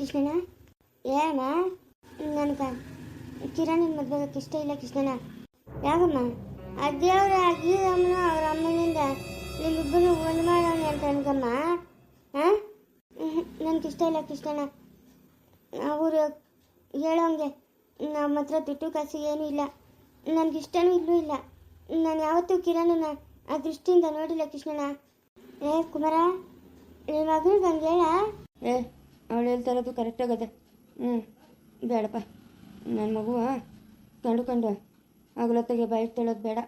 ಕೃಷ್ಣನ ಏನಮ್ಮ ನನಗೆ ಕಿರಣಿನ ಮದುವೆಗೆ ಇಷ್ಟ ಇಲ್ಲ ಕೃಷ್ಣನ ಯಾಕಮ್ಮ? ಅದೇವ್ರ ಅಜ್ಜಿಯಮ್ಮನ ಅವ್ರ ಅಮ್ಮನಿಂದ ನಿಮ್ಮಿಬ್ಬರು ಒಂದು ಮಾಡೋಣ ಅಂತ ಅನ್ಕಮ್ಮ ಹಾಂ ನನಗೆ ಇಷ್ಟ ಇಲ್ಲ ಕೃಷ್ಣನ ಅವರು ಹೇಳೋಂಗೆ ನಮ್ಮ ಹತ್ರ ದುಡ್ಡು ಕಾಸು ಏನೂ ಇಲ್ಲ. ನನಗಿಷ್ಟನೂ ಇಲ್ಲೂ ಇಲ್ಲ. ನಾನು ಯಾವತ್ತೂ ಕಿರಣನ ಆ ದೃಷ್ಟಿಯಿಂದ ನೋಡಿಲ್ಲ ಕೃಷ್ಣನ ಏ ಕುಮಾರ ನಿನ್ನ ಮಗನಿಗೆ ಹಂಗೆ ಹೇಳ? ಏ ಅವಳು ಹೇಳ್ತಾರದು ಕರೆಕ್ಟ್ ಆಗದೆ. ಹ್ಞೂ ಬೇಡಪ್ಪ. ನನ್ನ ಮಗು ಕಂಡು ಕಂಡು ಆಗಲತ್ತಾಗೆ ಬಾಯಿ ತೊಳೋದು ಬೇಡ.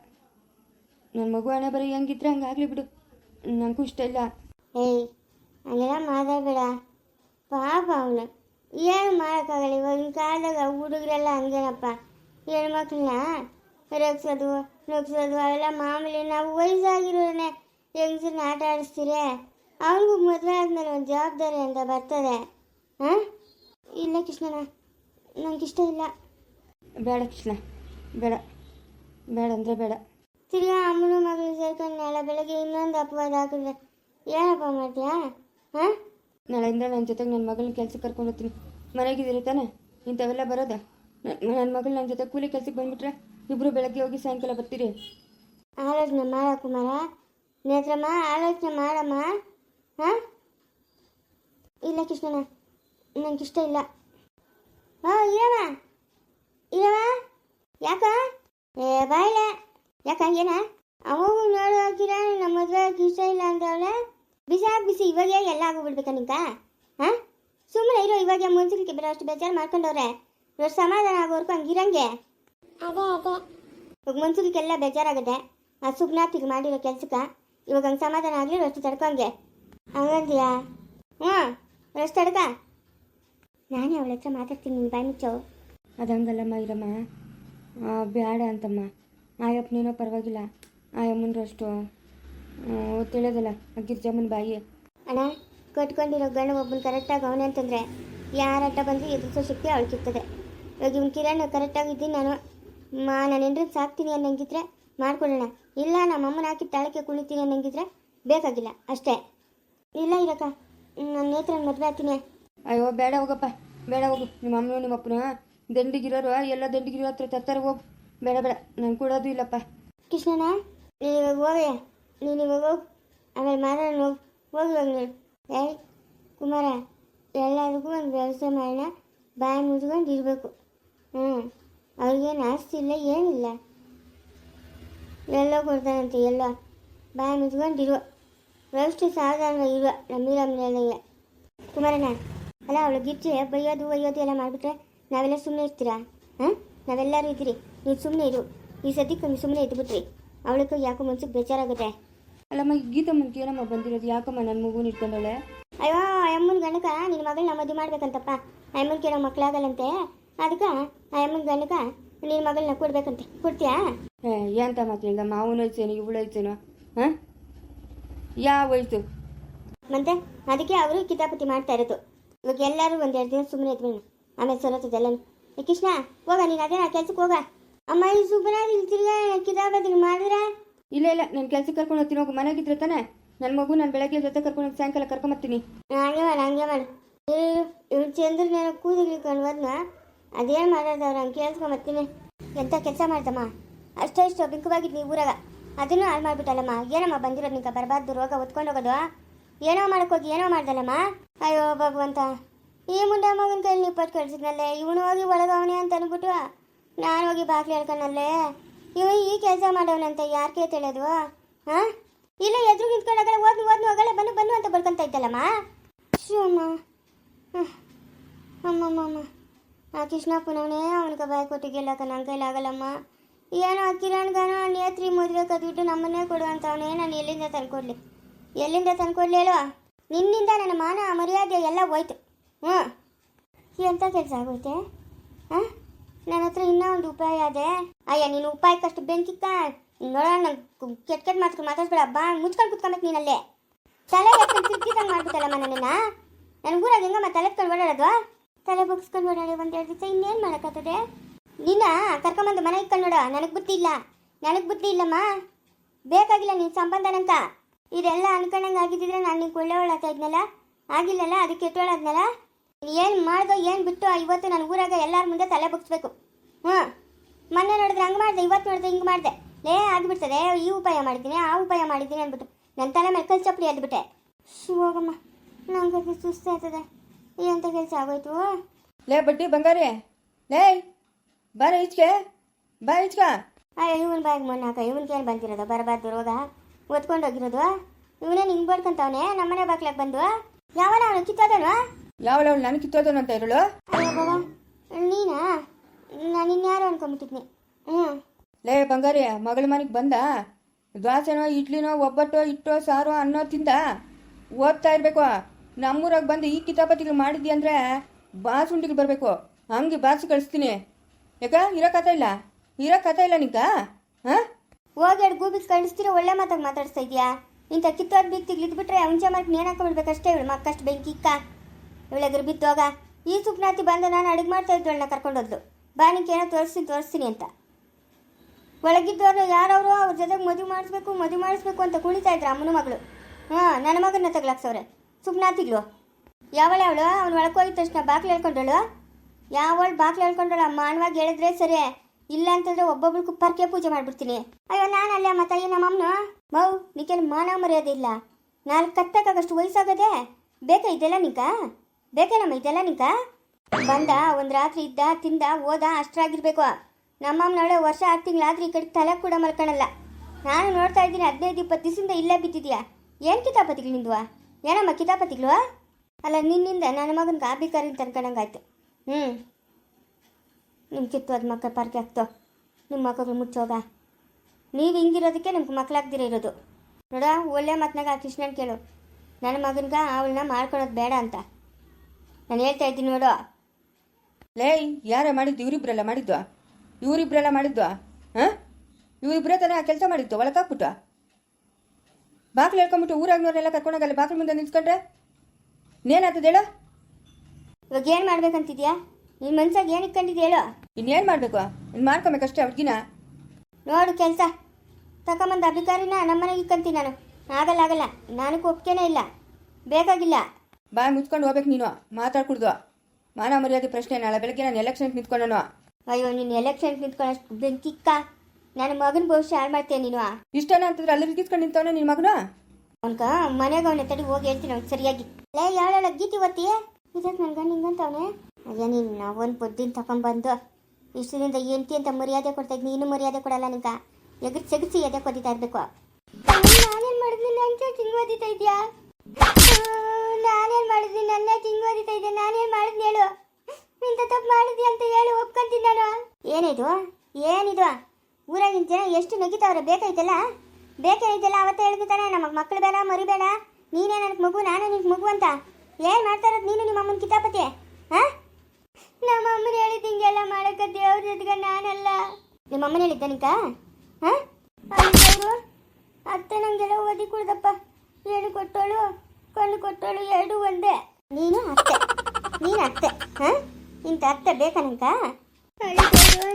ನನ್ನ ಮಗು ಹಣೆ ಬರೀ ಹೆಂಗಿದ್ರೆ ಆಗಲಿ ಬಿಡು. ನನಗೂ ಇಷ್ಟ ಇಲ್ಲ. ಏಯ್, ಹಂಗೆಲ್ಲ ಮಾತಾಡಬೇಡ. ಪಾಪ ಅವಳು ಏನು ಮಾಡೋಕ್ಕಾಗಲ್ಲ, ಇವಾಗಿನ ಕಾಲದಾಗ ಹುಡುಗರೆಲ್ಲ ಹಂಗೇನಪ್ಪ? ಹೆಣ್ಮಕ್ಳನ್ನ ರೇಗ್ಸೋದು ನುಗ್ಸೋದು ಅವೆಲ್ಲ ಮಾಮೂಲಿ ನಾವು ವಯಸ್ಸಾಗಿರೋನೆ ಹೆಂಗಸನ್ನ ಆಟ ಆಡಿಸ್ತೀರಿ? ಅವ್ರಿಗೂ ಮದುವೆ ಆದಮೇಲೆ ಒಂದು ಜವಾಬ್ದಾರಿ ಅಂತ ಬರ್ತದೆ. ಹಾಂ ಇಲ್ಲ ಕೃಷ್ಣನ ನನಗಿಷ್ಟ ಇಲ್ಲ. ಬೇಡ ಕೃಷ್ಣ ಬೇಡ. ಬೇಡ ಅಂದರೆ ಬೇಡ. ತಿರ್ಗಾ ಅಮ್ಮನ ಮಗಳು ಸೇರ್ಕೊಂಡು ನಾಳೆ ಬೆಳಗ್ಗೆ ಇನ್ನೊಂದು ಅಪವಾದ ಹಾಕಿದ್ರೆ ಏನಪ್ಪ ಮಾಡ್ತೀಯಾ? ಹಾಂ? ನಾಳೆಯಿಂದ ನನ್ನ ಜೊತೆಗೆ ನನ್ನ ಮಗಳನ್ನ ಕೆಲ್ಸಕ್ಕೆ ಕರ್ಕೊಂಡು ಹೋಗ್ತೀನಿ. ಮನೆಗಿದ್ದೀರಿ ತಾನೆ? ಇಂಥವೆಲ್ಲ ಬರೋದಾ? ನನ್ನ ಮಗಳು ನನ್ನ ಜೊತೆ ಕೂಲಿ ಕೆಲ್ಸಕ್ಕೆ ಬಂದ್ಬಿಟ್ರೆ ಇಬ್ಬರು ಬೆಳಗ್ಗೆ ಹೋಗಿ ಸಾಯಂಕಾಲ ಬರ್ತೀರಿ? ಆಲೋಚನೆ ಮಾಡ ಕುಮಾರ. ನೇತ್ರಮ್ಮ ಆಲೋಚನೆ ಮಾಡಮ್ಮ. ಹಾಂ? ಇಲ್ಲ ಕೃಷ್ಣನ ನನಗಿಷ್ಟ ಇಲ್ಲ. ಹಾಂ ಇರಮ್ಮ. ಇರಮ್ಮ. ಯಾಕ? ಏ ಬಾಯಿಲ್ಲ ಯಾಕ ಏನ? ಅವಾಗ ನೋಡು ಹಾಕಿರ ನಮ್ಮ ಮದುವೆ ಇಷ್ಟ ಇಲ್ಲ ಅಂತ ಅವಳೆ ಬಿಸಿ ಬಿಸಿ ಇವಾಗೆ ಎಲ್ಲ ಆಗೋಗ್ಬಿಡ್ಬೇಕಾ ನಿಂಕ ಹಾಂ? ಸುಮ್ಮನೆ ಇರೋ ಇವಾಗ ಮುನ್ಸಿಲಿಕ್ಕೆ ಬೇರೆ ಅಷ್ಟು ಬೇಜಾರು ಮಾಡ್ಕೊಂಡವ್ರೆ. ಇವ್ರು ಸಮಾಧಾನ ಆಗೋರ್ಕು ಹಂಗಿರಂಗೆ ಅದೇ ಅದೇ. ಇವಾಗ ಮನ್ಸಿಗೆಲ್ಲ ಬೇಜಾರಾಗದೆ ಆ ಸುಗ್ನಾಥಿಗೆ ಮಾಡಿರೋ ಕೆಲ್ಸಕ್ಕೆ ಇವಾಗ ಹಂಗೆ ಸಮಾಧಾನ ಆಗಲಿ ಅಷ್ಟು ತಡ್ಕೊಂಗೆ. ಹಂಗಂತೀಯಾ ಹ್ಞೂ ರಷ್ಟು ತಡ್ಕ. ನಾನೇ ಅವಳ ಹತ್ರ ಮಾತಾಡ್ತೀನಿ ನೀನು ಬಾಯಿ ಮುಚ್ಚೋ. ಅದು ಹಂಗಲ್ಲಮ್ಮ ಇರಮ್ಮ ಬೇಡ ಅಂತಮ್ಮ. ಆಯಪ್ಪನೇನೋ ಪರವಾಗಿಲ್ಲ. ಆಯಮ್ಮನರಷ್ಟು ತಿಳಿಯೋದಲ್ಲ ಗಿರ್ಜಮ್ಮನ ಬಾಯಿ. ಅಣ್ಣ ಕಟ್ಕೊಂಡಿರೋ ಗಂಡ ಒಬ್ಬನ ಕರೆಕ್ಟಾಗಿ ಅವನೇ ಅಂತಂದರೆ ಯಾರಟ್ಟ ಬಂದು ಎದುರಿಸೋ ಶಕ್ತಿ ಅವಳಿಗಿರ್ತದೆ ಇವಾಗ ಇವನ್ ಕಿರಣ್ ಕರೆಕ್ಟಾಗಿದ್ದೀನಿ ನಾನು. ಮಾ ನಾನು ಏನ್ರ ಸಾಕ್ತೀನಿ ಅನ್ನಂಗಿದ್ರೆ ಮಾಡ್ಕೊಳ್ಳೋಣ ಇಲ್ಲ ನಮ್ಮ ಅಮ್ಮನ ಹಾಕಿ ತಾಳಕ್ಕೆ ಕುಳಿತೀನಿ ಅನ್ನಂಗಿದ್ರೆ ಬೇಕಾಗಿಲ್ಲ. ಅಷ್ಟೇ. ಇಲ್ಲ ಇರಕ್ಕ. ನನ್ನ ನೇತ್ರ ಮದುವೆ ಆಗ್ತೀನಿ. ಅಯ್ಯೋ ಬೇಡ ಹೋಗಪ್ಪ. ಬೇಡ ಹೋಗು, ನಿಮ್ಮ ಅಮ್ಮನೂ ನಿಮ್ಮ ಅಪ್ಪನ. ದಂಡಿಗಿರೋರು, ಎಲ್ಲ ದಂಡಿಗಿರೋ ಹತ್ರ ತರ್ತಾರೆ ಹೋಗು. ಬೇಡ ಬೇಡ ನಾನು ಕೊಡೋದು ಇಲ್ಲಪ್ಪ. ಕೃಷ್ಣನ ನೀನು ಇವಾಗ ಹೋಗಯ್ಯ ನೀನು ಇವಾಗ ಹೋಗು. ಆಮೇಲೆ ಮಾತಾಡೋಣ ಹೋಗು. ಹೋಗಿ ಇವಾಗ ನೀನು. ಏಯ್, ಕುಮಾರ, ಎಲ್ಲರಿಗೂ ಒಂದು ವ್ಯವಸ್ಥೆ ಮಾಡೋಣ. ಬಾಯಿ ಮುಚ್ಕೊಂಡು ಇರಬೇಕು. ಹ್ಞೂ ಅವ್ರಿಗೇನು ಆಸ್ತಿ ಇಲ್ಲ, ಏನಿಲ್ಲ. ಎಲ್ಲ ಕೊಡ್ತಾನಂತೆ, ಎಲ್ಲ. ಬಾಯಿ ಮುಚ್ಕೊಂಡು ಇರುವ ವ್ಯವಸ್ಥೆ ಸಾಧಾರಣ ಇರುವ ನಮ್ಮಿರಮ್ಮನೆಲ್ಲ ಕುಮಾರಣ್ಣ ಅಲ್ಲ ಅವಳು ಗಿರ್ಜಿ ಬೈಯೋದು ಒಯ್ಯೋದು ಎಲ್ಲ ಮಾಡಿಬಿಟ್ರೆ ನಾವೆಲ್ಲ ಸುಮ್ಮನೆ ಇರ್ತೀರಾ? ಹಾಂ? ನಾವೆಲ್ಲರೂ ಇದ್ದೀರಿ. ನೀವು ಸುಮ್ಮನೆ ಇರು. ಈ ಸದ್ಯಕ್ಕೆ ನೀವು ಸುಮ್ಮನೆ ಇದ್ಬಿಟ್ರಿ. ಅವಳಕ್ಕೂ ಯಾಕೋ ಮನ್ಸಿಗೆ ಬೇಜಾರಾಗುತ್ತೆ. ಅಲ್ಲಮ್ಮ ಕೇಳಮ್ಮ ಏನಮ್ಮ ಬಂದಿರೋದು ಯಾಕಮ್ಮ ನನ್ನ ಮಗುನ ಇಟ್ಕೊಂಡವಳೆ ಅಯ್ಯೋ ಅಮ್ಮನ ಗಣಕ ನಿನ್ನ ಮಗಳನ್ನ ಮದುವೆ ಮಾಡ್ಬೇಕಂತಪ್ಪ. ಅಮ್ಮನ ಕೇಳೋ ಮಕ್ಕಳಾಗಲ್ಲಂತೆ ಅದಕ್ಕೆ ಅಮ್ಮನ ಗಣಕ ನಿನ್ನ ಮಗಳನ್ನ ಕೊಡ್ಬೇಕಂತೆ. ಕೊಡ್ತೀಯಾ? ಎಂತ ಮಾತು ಹೇಳ್ದ ಮಾವನ ವಯಸ್ಸೇನು ಇವಳು ಐತೇನು ಹಾಂ? ಯಾವ ವಯಸ್ಸು ಮತ್ತೆ ಅದಕ್ಕೆ ಅವರು ಕಿತಾಪತಿ ಮಾಡ್ತಾ ಇರೋದು. ಇವಾಗ ಎಲ್ಲರೂ ಎರಡು ದಿನ ಸುಮ್ಮನೆ ಇದ್ವಿ ಆಮೇಲೆ ಸರೋತದೆ ಎಲ್ಲನೂ. ಏ ಕೃಷ್ಣ ಹೋಗ ನೀನು ಅದೇ ಕೆಲ್ಸಕ್ಕೆ ಹೋಗ. ಅಮ್ಮ ಈ ಸುಬ್ಬರಾಜ್ ಇಲ್ಲಿ ತಿರ್ಗಾ ಕಿತಾಪತಿ ಮಾಡಿದ್ರೆ ಇಲ್ಲ ಇಲ್ಲ ನನ್ನ ಕೆಲ್ಸಕ್ಕೆ ಕರ್ಕೊಂಡು ಹೋಗ್ತೀನಿ ಹೋಗು. ಮನೆಗಿದ್ರೆ ತಾನೆ? ನನ್ನ ಮಗು ನಾನು ಬೆಳಗ್ಗೆ ಜೊತೆ ಕರ್ಕೊಂಡು ಹೋಗಿ ಸಾಯಂಕಾಲ ಕರ್ಕೊಂಬರ್ತೀನಿ ಹಂಗೆ ಮಾಡು ಹಂಗೆ ಮಾಡು. ಇವ್ರು ಚಂದ್ರನ ಕೂದಲಿಕೊಂಡು ಹೋದ್ನ ಅದೇನು ಮಾಡೋದವ್ರು ಹಂಗೆ ಕೇಳಿಸ್ಕೊಂಬರ್ತೀನಿ ಎಂಥ ಕೆಲಸ ಮಾಡ್ದಮ್ಮ? ಅಷ್ಟೋ ಇಷ್ಟೋ ಬಿಂಕವಾಗಿದ್ದು ನೀವು ಊರಾಗ. ಅದನ್ನು ಹಾಳು ಮಾಡಿಬಿಟ್ಟಲ್ಲಮ್ಮ. ಏನಮ್ಮ ಬಂದಿರೋದು ನಿಂಗೆ? ಬರಬಾರ್ದು ರೋಗ ಹೊತ್ಕೊಂಡು ಹೋಗೋದು? ಏನೋ ಮಾಡೋಕ್ಕೋಗಿ ಏನೋ ಮಾಡ್ದಲ್ಲಮ್ಮ? ಅಯ್ಯೋ, ಭಗವಂತ. ಈ ಮುಂದೆ ಮಗನ ಕೈಲಿ ನಿಪ್ಪಟ್ಟು ಪಟ್ಟು ಕಳ್ಸಿದ್ನಲ್ಲೇ ಇವನು ಹೋಗಿ ಒಳಗವನೆ ಅಂತ ಅಂದ್ಬಿಟ್ಟು ನಾನು ಹೋಗಿ ಬಾಗಿಲು ಹೇಳ್ಕೊಂಡಲ್ಲೇ ಇವ ಈ ಕೆಲಸ ಮಾಡವನಂತ ಯಾರಿಗೆ ತಿಳಿಯೋದು ಹಾಂ ಇಲ್ಲ ಎದುರು ನಿಂತ್ಕೊಂಡಾಗಲೇ ಓದ್ನು ಓದ್ನು ಹೋಗಲೇ ಬನ್ನು ಬನ್ನು ಅಂತ ಬರ್ಕೊಂತ ಇದ್ದಲ್ಲಮ್ಮ? ಶಿವಮ್ಮ ಅಮ್ಮ. ಅಮ್ಮಮ್ಮಮ್ಮ ಆ ಕೃಷ್ಣಪ್ಪನವನೇ ಅವನಿಗೆ ಬಾಯಿ ಕೊಟ್ಟಿಗೆಲ್ಲಕ ನನ್ನ ಕೈಲಾಗಲ್ಲಮ್ಮ ಏನೋ ಕಿರಣ್ಗನೋ ನೇತ್ರಿ ಮದುವೆ ಕದ್ಬಿಟ್ಟು ನಮ್ಮನ್ನೇ ಕೊಡು ನಾನು ಎಲ್ಲಿಂದ ತಂದ್ಕೊಡ್ಲಿ? ಎಲ್ಲಿಂದ ತಂದ್ಕೊಡ್ಲಿ ಹೇಳು? ನಿನ್ನಿಂದ ನನ್ನ ಮಾನ, ಮರ್ಯಾದೆ ಎಲ್ಲ ಹೋಯ್ತು. ಹ್ಞೂ. ಎಂಥ ಕೆಲಸ ಆಗೋಯ್ತೆ? ಹಾಂ? ನನ್ನ ಹತ್ರ ಇನ್ನೂ ಒಂದು ಉಪಾಯ ಅದೇ ಅಯ್ಯ, ನೀನು ಉಪಾಯಕ್ಕಷ್ಟು ಬೆಂಕಿಕ್ಕ. ನೋಡೋಣ ನಂಗೆ ಕೆಟ್ಟ ಕೆಟ್ಟ ಮಾತು ಮಾತಾಡ್ಬೇಡ. ಬಾ, ಮುಚ್ಕೊಂಡು ಕುತ್ಕೊಬೇಕು ನೀನಲ್ಲೇ. ತಲೆ ಸಿಕ್ಕಿದಂಗೆ ಮಾಡ್ಬಿಟ್ಟಲ್ಲಮ್ಮ ನನ್ನನ್ನ? ನನ್ನ ಊರಾಗ ಹೆಂಗಮ್ಮ ತಲೆ ಎತ್ಕೊಂಡು ಓಡಾಡೋದು? ತಲೆ ಬಗ್ಸ್ಕೊಂಡು ಓಡಾಡಿ ಎರಡು ದಿವಸ ಇನ್ನೇನು ಮಾಡೋಕ್ಕಾಗ್ತದೆ? ನಿನ್ನ ಕರ್ಕೊಂಬಂದು ಮನೆ ಇಟ್ಕೊಂಡು ನೋಡ. ನನಗೆ ಬುದ್ಧಿ ಇಲ್ಲ. ನನಗೆ ಬುದ್ಧಿ ಇಲ್ಲಮ್ಮ. ಬೇಕಾಗಿಲ್ಲ ನೀನು ಸಂಬಂಧನಂತ. ಇದೆಲ್ಲ ಅನ್ಕೊಂಡಂಗೆ ಆಗಿದ್ದಿದ್ರೆ ನಾನು ನಿಂಗೆ ಒಳ್ಳೆಯವಳಾಗ್ತಾ ಇದ್ನಲ್ಲ? ಆಗಿಲ್ಲಲ್ಲ? ಅದಕ್ಕೆ ಕೆಟ್ಟವಳಾದ್ನಲ್ಲ ಏನು ಮಾಡ್ದೋ ಏನು ಬಿಟ್ಟು ಇವತ್ತು ನಾನು ಊರಾಗ ಎಲ್ಲರ ಮುಂದೆ ತಲೆ ಬಗ್ಸ್ಬೇಕು. ಹ್ಞೂ. ಮೊನ್ನೆ ನೋಡಿದ್ರೆ ಹಂಗೆ ಮಾಡಿದೆ ಇವತ್ತು ನೋಡಿದ್ರೆ ಹಿಂಗೆ ಮಾಡಿದೆ. ಲೇ ಆಗಿಬಿಡ್ತದೆ ಈ ಉಪಾಯ ಮಾಡಿದ್ದೀನಿ ಆ ಉಪಾಯ ಮಾಡಿದ್ದೀನಿ ಅಂದ್ಬಿಟ್ಟು. ನನ್ನ ತಲೆ ಮೇಲೆ ಕಲ್ ಚಪ್ಪಲಿ ಎದ್ಬಿಟ್ಟೆ. ಶಿವೋಗಮ್ಮ ನಂಗೆ ಸುಸ್ತು ಆಗ್ತದೆ ಎಂಥ ಕೆಲಸ ಆಗೋಯ್ತು? ಲೇ ಬಡ್ಡಿ ಬಂಗಾರಿ. ಲೇ ಬಾರ ಈಚ್ಕೆ ಬಾ ಈಚ್ಕ ಅಯ್ಯೋ ಇವನ್ ಬಾಯ್ ಮೊನ್ನೆ ಹಾಕ ಇವನ್ಗೆ ಏನು ಬಂದಿರೋದು ಬರಬಾರ್ದು ರೋಗ. ಓದ್ಕೊಂಡು ಹೋಗಿರೋದು ಇವನೇ ಹಿಂಗೆ ಬಡ್ಕೊಂತವನೆ? ನಮ್ಮನೆ ಬಾಗ್ಲಾಗ ಬಂದು ಯಾವನ ಅವನು? ಕಿತ್ತೋದನು? ಯಾವಳವಳು ನಾನು ಕಿತ್ತೋದನು ಅಂತ ಇರಳು ನೀನಾ? ನಾನು ಇನ್ಯಾರು ಅನ್ಕೊಂಬಿಟ್ಟಿದ್ನಿ ಹ್ಞೂ ಲೇ ಬಂಗಾರಿ ಮಗಳ ಮನೆಗೆ ಬಂದ? ದ್ವಾಸೆನೋ ಇಡ್ಲಿನೋ ಒಬ್ಬಟ್ಟೋ ಇಟ್ಟೋ ಸಾರೋ ಅನ್ನೋ ತಿಂದ? ಓದ್ತಾ ಇರಬೇಕು. ನಮ್ಮೂರಾಗ ಬಂದು ಈ ಕಿತಾಪತಿಗಳು ಮಾಡಿದ್ದಿ ಅಂದರೆ ಬಾಸುಂಡಿಗೆ ಬರಬೇಕು. ಹಂಗೆ ಬಾಸು ಕಳಿಸ್ತೀನಿ. ಯಾಕ? ಇರೋ ಕಥ ಇಲ್ಲ? ಇರೋ ಕಥೆ ಇಲ್ಲ ನಿಂಗ? ಹಾಂ? ಹೋಗಿ ಎರಡು ಕಳಿಸ್ತಿರೋ ಒಳ್ಳೆ ಮಾತಾಗಿ ಮಾತಾಡ್ತಾ ಇದೆಯಾ? ಇಂಥ ಕಿತ್ತೋದ್ ಬೀಗ್ ತಿಗ್ಲಿದ್ಬಿಟ್ರೆ ಅಂಚೆ ಮಾರ್ಕ್ ನೇಣು ಹಾಕೊಂಡ್ಬಿಡ್ಬೇಕಷ್ಟೇ ಇವಳು ಮಕ್ಕಷ್ಟು ಬೆಂಕಿಕ್ಕ. ಇವಳೆಗರು ಬಿತ್ತೋಗ ಈ ಸುಪ್ನಾತಿ ಬಂದು ನಾನು ಅಡುಗೆ ಮಾಡ್ತಾ ಇದ್ದವಳನ್ನ ಕರ್ಕೊಂಡೋದ್ಲು. ಬಾನಿಕೇನೋ ತೋರಿಸ್ತೀನಿ ತೋರಿಸ್ತೀನಿ ಅಂತ. ಒಳಗಿದ್ದವ್ರು ಯಾರವರು ಅವ್ರ ಜೊತೆಗೆ ಮದುವೆ ಮಾಡಿಸ್ಬೇಕು ಮದುವೆ ಮಾಡಿಸ್ಬೇಕು ಅಂತ ಕುಣಿತಾ ಇದ್ರು ಅಮ್ಮನ ಮಗಳು. ಹಾಂ, ನನ್ನ ಮಗನ ತಗ್ಲಾಕ್ಸವ್ರೆ. ಸುಪ್ನಾತಿಗ್ಳು. ಯಾವಳೆ ಅವಳು? ಅವ್ನು ಒಳಗೆ ಹೋಗಿದ ತಕ್ಷಣ ಬಾಕ್ಲು ಹೇಳ್ಕೊಂಡಳು ಯಾವಳು ಬಾಕ್ಲು ಹೇಳ್ಕೊಂಡಳು ಮಾನವಾಗಿ ಹೇಳಿದ್ರೆ ಸರಿ. ಇಲ್ಲ ಅಂತಂದ್ರೆ ಒಬ್ಬೊಬ್ಳು ಕುಪ್ಪರ್ಕೆ ಪೂಜೆ ಮಾಡ್ಬಿಡ್ತೀನಿ. ಅಯ್ಯೋ ನಾನು ಅಲ್ಲೇ ಮತ್ತೆ ಅಯ್ಯೋ ನಮ್ಮಮ್ಮನ ಮೌ ನಿಕೇನು ಮಾನ ಮರ್ಯಾದೆ ಇಲ್ಲ. ನಾಲ್ಕು ಕತ್ತಕ್ಕಾಗಷ್ಟು ವಯಸ್ಸಾಗದೆ ಬೇಕಾ ಇದೆಲ್ಲ ನಿಂಕ? ಬೇಕೇನಮ್ಮ ಇದೆಲ್ಲ ನಿಂಕ? ಬಂದ, ಒಂದು ರಾತ್ರಿ ಇದ್ದ, ತಿಂದ, ಓದ ಅಷ್ಟ್ರಾಗಿರ್ಬೇಕು ನಮ್ಮಮ್ಮನವಳೆ ವರ್ಷ ಆರು ತಿಂಗಳಾದ್ರೆ ಈ ಕಡೆ ತಲೆ ಕೂಡ ಮಲ್ಕೊಳಲ್ಲ ನಾನು ನೋಡ್ತಾ ಇದ್ದೀನಿ ಹದಿನೈದು, ಇಪ್ಪತ್ತು ದಿವಸದಿಂದ ಇಲ್ಲೇ ಬಿದ್ದಿದ್ಯಾ? ಏನು ಕಿತಾಪತಿಗಳು ನಿಂದುವ? ಏನಮ್ಮ ಕಿತಾಪತಿಗಳು? ಅಲ್ಲ, ನಿನ್ನಿಂದ ನನ್ನ ಮಗನ ಗಾಬಿಕಾರಿ ಅಂತ ಅನ್ಕೊಂಡಂಗಾಯ್ತು ಹ್ಞೂ ನಿಮ್ಮ ಕಿತ್ತು ಅದು ಮಕ್ಕಳ ಪಾರ್ಕೆ ಆಗ್ತೋ? ನಿಮ್ಮ ಮಕ್ಕಳು ಮುಚ್ಚೋಗ ನೀವು ಹಿಂಗಿರೋದಕ್ಕೆ ನಿಮ್ಗೆ ಮಕ್ಕಳಾಗ್ದಿರ ಇರೋದು. ನೋಡ ಒಳ್ಳೆ ಮಾತನಾಗ ಆ ಕೃಷ್ಣನ್ ಕೇಳು. ನನ್ನ ಮಗನಿಗೆ ಅವಳನ್ನ ಮಾಡ್ಕೊಳೋದು ಬೇಡ ಅಂತ. ನಾನು ಹೇಳ್ತಾ ಇದ್ದೀನಿ ನೋಡು. ಲೇ ಯಾರೇ ಮಾಡಿದ್ದು? ಇವರಿಬ್ರೆಲ್ಲ ಮಾಡಿದ್ವಾ? ಇವರಿಬ್ರೆಲ್ಲ ಮಾಡಿದ್ವಾ? ಹಾಂ? ಇವರಿಬ್ಬರೇ ತಾನೇ ಆ ಕೆಲಸ ಮಾಡಿದ್ದು? ಒಳಗಾಕ್ಬಿಟ್ಟು ಬಾಕ್ಲು ಹೇಳ್ಕೊಂಬಿಟ್ಟು ಊರಾಗ್ನವ್ರೆಲ್ಲ ಕರ್ಕೊಂಡೋಗಲ್ಲ ಬಾಕ್ಲು ಮುಂದೆ ನಿಂತ್ಕೊಂಡ್ರೆ? ಇನ್ನೇನಾಗ್ತದೆ ಹೇಳು? ಇವಾಗ ಏನು ಮಾಡ್ಬೇಕಂತಿದ್ಯಾ? ನಿನ್ನ ಮನ್ಸಾಗ ಏನು ಇಟ್ಕೊಂಡಿದ್ಯ ಹೇಳು. ಇನ್ನೇನು ಮಾಡಬೇಕು? ಇನ್ನು ಮಾಡ್ಕೊಬೇಕಷ್ಟೇ ಅವ್ರಿಗಿನ. ನೋಡು ಕೆಲಸ. ತಗೊಂಬಂದು ಅಭಿಕಾರಿನ ನಮ್ಮನೆಗೆ ಇಕ್ಕಂತೀನಿ ನಾನು. ಆಗಲ್ಲ ಆಗಲ್ಲ. ನನಗೆ ಒಪ್ಕೇನೆ ಇಲ್ಲ. ಬೇಕಾಗಿಲ್ಲ. ಬಾಯ್ ಮುಚ್ಕೊಂಡು ಹೋಗ್ಬೇಕು ನೀನು. ಮಾತಾಡ್ಕೊಡ್ದು. ಮಾನ ಮರ್ಯಾದೆ ಪ್ರಶ್ನೆ ನಾಳೆ ಬೆಳಗ್ಗೆ ನಾನು ಎಲೆಕ್ಷನ್ ನಿಂತ್ಕೊಂಡನು ಅಯ್ಯೋ ನೀನು ಎಲೆಕ್ಷನ್ ನಿಂತ್ಕೊಳ್ಳೋಷ್ಟು ಬೆಂಕಿಕ್ಕ ನನ್ನ ಮಗನ ಭವಿಷ್ಯ ಹಾಳು ಮಾಡ್ತೀಯ ನೀನು? ಇಷ್ಟನ ಅಂತಂದ್ರೆ ಅಲ್ಲಿ ಕಿತ್ಕೊಂಡು ನಿಂತವನ ನಿನ್ನ ಮಗನ? ಅವನ್ಕ ಮನೆಗೆ ಅವನ ತಡಿ ಹೋಗಿ ಹೇಳ್ತೀನಿ ಅವ್ನು ಸರಿಯಾಗಿ. ಲೇ ಯಾವಳ ಗೀತಿ ಓದ್ತಿ ಇದಕ್ಕೆ ನನ್ನ ಗಂಡ ಹಿಂಗಂತವನೆ ಅಯ್ಯ, ನೀನು ಒಂದು ಬುದ್ಧಿನ ತಗೊಂಬಂದು ಇಷ್ಟದಿಂದ ಎಂಟಿ ಅಂತ ಮರ್ಯಾದೆ ಕೊಡ್ತಾ ಇದ್ದೀನಿ ನೀನು ಮರ್ಯಾದೆ ಕೊಡಲ್ಲ ನಿಂಗ ಎಗರ್ ಸೆಗಸಿ ಎದೆ ಕೊದಿತಾ ಇರ್ಬೇಕು. ನಾನೇನ್ ಮಾಡಿದ್ನಿ ನಂಗೆ ಚಿಂಗ್ ಓದಿತಾ ಇದೆಯಾ? ನಾನೇನು ಮಾಡಿದ್ನಿ ನನ್ನ ಚಿಂಗ್ ಓದಿತಾ ಇದ್ದೆ ನಾನೇನು ಮಾಡಿದ್ನಿ ಹೇಳು? ಇಂಥ ತಪ್ಪು ಮಾಡಿದ್ಯಾ ಅಂತ ಹೇಳಿ ಒಪ್ಕೊಂತೀನಿ ನಾನು. ಏನಿದು? ಏನಿದು? ಊರಾಗಿನ ಜನ ಎಷ್ಟು ನೆಗಿತಾವ್ರೆ? ಬೇಕಾಯ್ತಲ್ಲ? ಬೇಕಾಯ್ತಲ್ಲ? ಅವತ್ತೇ ಹೇಳ್ತಾನೆ ನಮಗೆ ಮಕ್ಳು ಬೇಡ, ಮರಿ ಬೇಡ. ನೀನೇ ನನಗೆ ಮಗು, ನಾನೇ ನಿನ್ಗೆ ಮಗು ಅಂತ. ಏನು ಮಾಡ್ತಾ ನೀನು ನಿಮ್ಮ ಅಮ್ಮನ ಕಿತಾಪತಿ? ಹಾ? ನಮ್ಮ ಅಮ್ಮನ ಹೇಳಿದ ಹಿಂಗೆಲ್ಲ ಮಾಡಕ ದೇವ್ರ ಜೊತೆಗೆ ನಾನಲ್ಲ. ನಿಮ್ಮ ಅಮ್ಮನ ಹೇಳಿದ್ದ ಅತ್ತೆ ನಂಗೆಲ್ಲ ಓದಿ ಕುಡ್ದಪ್ಪ. ಹೇಳಿ ಕೊಟ್ಟೋಳು, ಕಣ್ಣು ಕೊಟ್ಟೋಳು, ಎರಡು ಒಂದೇ. ನೀನು ಅತ್ತೆ. ನೀನು ಅತ್ತೆ. ಹಾ? ಇಂಥ ಅತ್ತೆ ಬೇಕಾ ನಂಕ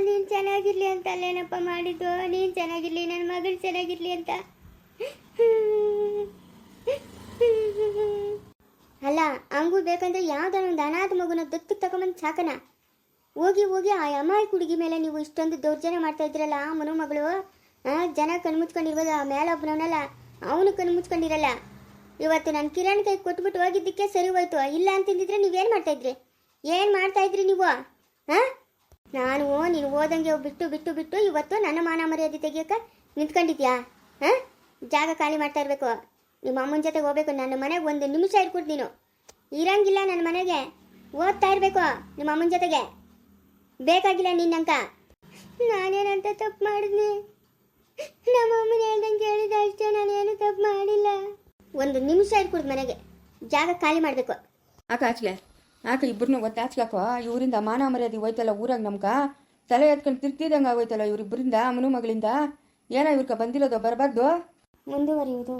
ನೀನು ಚೆನ್ನಾಗಿರ್ಲಿ ಅಂತ ಅಲ್ಲೇನಪ್ಪ ಮಾಡಿದ್ದು? ನೀನು ಚೆನ್ನಾಗಿರ್ಲಿ ನನ್ನ ಮಗಳು ಚೆನ್ನಾಗಿರ್ಲಿ ಅಂತ. ಅಲ್ಲ ಹಂಗೂ ಬೇಕಂದ್ರೆ ಯಾವ್ದಾರ ಒಂದು ಅನಾಥ ಮಗುನ ದತ್ತು ತಗೊಂಬಂದು ಸಾಕನ? ಹೋಗಿ ಹೋಗಿ ಆ ಅಮ್ಮಾಯಿ ಕುಡುಗಿ ಮೇಲೆ ನೀವು ಇಷ್ಟೊಂದು ದೌರ್ಜನ್ಯ ಮಾಡ್ತಾ ಇದ್ರಲ್ಲ ಆ ಮನುಮಗಳು? ಜನ ಕಣ್ಮುಚ್ಕೊಂಡಿರ್ಬೋದು ಆ ಮೇಲೊಬ್ಬನವನಲ್ಲ, ಅವನು ಕಣ್ಮುಚ್ಕೊಂಡಿರಲ್ಲ ಇವತ್ತು ನಾನು ಕಿರಣ್ ಕೈ ಕೊಟ್ಬಿಟ್ಟು ಹೋಗಿದ್ದಕ್ಕೆ ಸರಿ ಹೋಯ್ತು. ಇಲ್ಲ ಅಂತಂದಿದ್ರೆ ನೀವೇನು ಮಾಡ್ತಾ ಇದ್ರಿ? ಏನು ಮಾಡ್ತಾ ಇದ್ರಿ ನೀವು? ಹಾಂ ನಾನು, ನೀನು ಹೋದಂಗೆ ಬಿಟ್ಟು ಬಿಟ್ಟು ಬಿಟ್ಟು ಇವತ್ತು ನನ್ನ ಮಾನ ಮರ್ಯಾದೆ ತೆಗಿಯೋಕೆ ನಿಂತ್ಕೊಂಡಿದ್ಯಾ? ಹಾಂ ಜಾಗ ಖಾಲಿ ಮಾಡ್ತಾ ಇರಬೇಕು. ನಿಮ್ಮ ಅಮ್ಮನ ಜೊತೆಗೆ ಹೋಗ್ಬೇಕು. ನನ್ನ ಮನೆಗೆ ಒಂದು ನಿಮಿಷ ಇಟ್ಕೊಟ್ಟು ನೀನು. ಇರಂಗಿಲ್ಲ ನನ್ನ ಮನೆಗೆ. ಓದ್ತಾ ಇರಬೇಕು ನಿಮ್ಮ ಅಮ್ಮನ ಜೊತೆಗೆ. ಬೇಕಾಗಿಲ್ಲ ನಿನ್ನಂಕ ನಾನೇನಂತ ತಪ್ಪು ಮಾಡಿದ್ನಿ? ನಮ್ಮ ಅಮ್ಮನ ಹೇಳ್ದಂಗೆ ಹೇಳಿದ ಅಷ್ಟೇ ನಾನೇನು ತಪ್ಪು ಮಾಡಿಲ್ಲ. ಒಂದು ನಿಮಿಷ ಇಟ್ಕೊಡ್ದು ಮನೆಗೆ. ಜಾಗ ಖಾಲಿ ಮಾಡಬೇಕು. ಆಕ ಆಚಲೆ ಆಕ ಇಬ್ಬರನ್ನೂ ಒತ್ತೆ ಇವರಿಂದ ಮಾನ ಮರ್ಯಾದೆ ಹೋಯ್ತಲ್ಲ ಊರಾಗ ನಮ್ಗ ತಲೆ ಎತ್ಕೊಂಡು ತಿರ್ತಿದಂಗೆ ಆಗೋಯ್ತಲ್ಲ ಇವ್ರಿಬ್ಬರಿಂದ ಅಮ್ಮನ ಮಗಳಿಂದ? ಏನೋ ಇವ್ರಿಗೆ ಬಂದಿರೋದು ಬರಬಾರ್ದು? ಮುಂದುವರಿಯುವುದು.